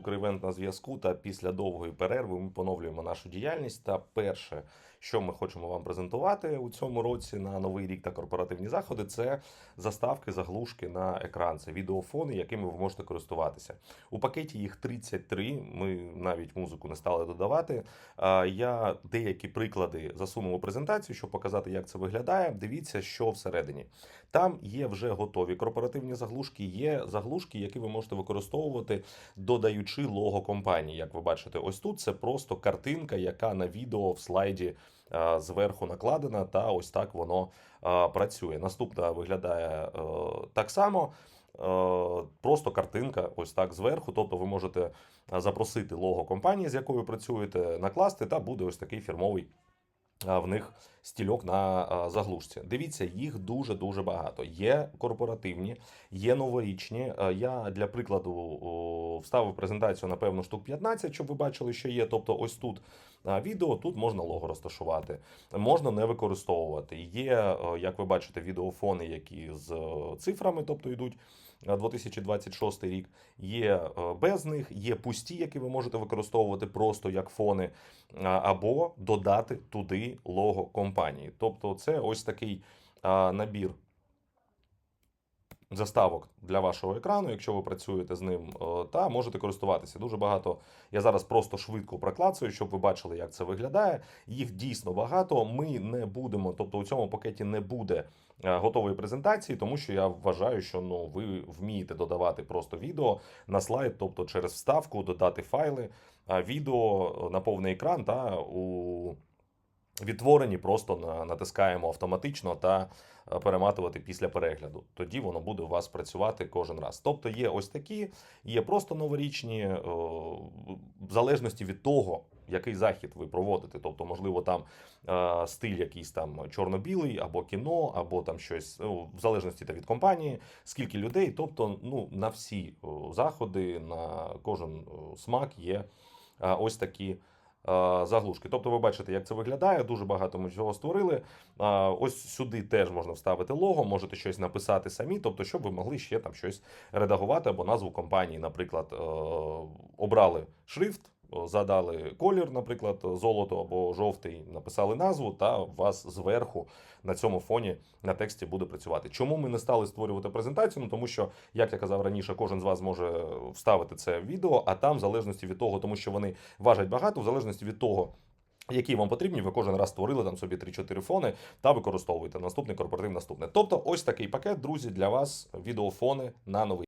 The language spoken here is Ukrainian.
Укрівент на зв'язку та після довгої перерви ми поновлюємо нашу діяльність. Та перше, що ми хочемо вам презентувати у цьому році на новий рік та корпоративні заходи, це заставки, заглушки на екран. Це відеофони, якими ви можете користуватися. У пакеті їх 33, Ми навіть музику не стали додавати. Я деякі приклади засунув у презентацію, щоб показати, як це виглядає. Дивіться, що всередині. Там є вже готові корпоративні заглушки. Є заглушки, які ви можете використовувати, додаючи лого компанії. Як ви бачите, ось тут це просто картинка, яка на відео в слайді е, зверху накладена, та ось так воно е, працює. Наступна виглядає е, так само. Просто картинка, ось так зверху. Тобто ви можете запросити лого компанії, з якою працюєте, накласти, та буде ось такий фірмовий в них стільок на заглушці. Дивіться, їх дуже дуже багато. Є корпоративні, є новорічні. Я для прикладу вставив презентацію, напевно, штук 15, щоб ви бачили, що є. Тобто, ось тут відео, тут можна лого розташувати, можна не використовувати. Є, як ви бачите, відеофони, які з цифрами, тобто йдуть. е, 2026 рік є без них, є пусті, які ви можете використовувати просто як фони, або додати туди лого компанії. Тобто, це ось такий а, набір заставок для вашого екрану, якщо ви працюєте з ним, та можете користуватися. Дуже багато. Я зараз просто швидко проклацую, щоб ви бачили, як це виглядає. Їх дійсно багато. Ми не будемо, тобто у цьому пакеті не буде е, готової презентації, тому що я вважаю, що ну ви вмієте додавати просто відео на слайд, тобто через вставку додати файли, відео на повний екран та у відтворені просто натискаємо автоматично та е, перематувати після перегляду. Тоді воно буде у вас працювати кожен раз. Тобто є ось такі, є просто новорічні, е, в залежності від того, який захід ви проводите. Тобто, можливо, там е, стиль якийсь там чорно-білий, або кіно, або там щось, ну, в залежності та від компанії, скільки людей. Тобто, ну, на всі заходи, на кожен смак є ось такі. Е, Заглушки. Тобто ви бачите, як це виглядає. Дуже багато ми цього створили. Ось сюди теж можна вставити лого, можете щось написати самі, тобто, щоб ви могли ще там щось редагувати або назву компанії, наприклад, е, обрали шрифт, задали колір, наприклад, золото або жовтий, написали назву, та вас зверху на цьому фоні на тексті буде працювати. Чому ми не стали створювати презентацію? Ну тому що, як я казав раніше, кожен з вас може вставити це в відео, а там, в залежності від того, тому що вони важать багато, в залежності від того. Які вам потрібні, ви кожен раз створили там собі 3-4 фони та використовуєте наступний корпоратив наступне. Тобто, ось такий пакет, друзі, для вас відеофони на новий.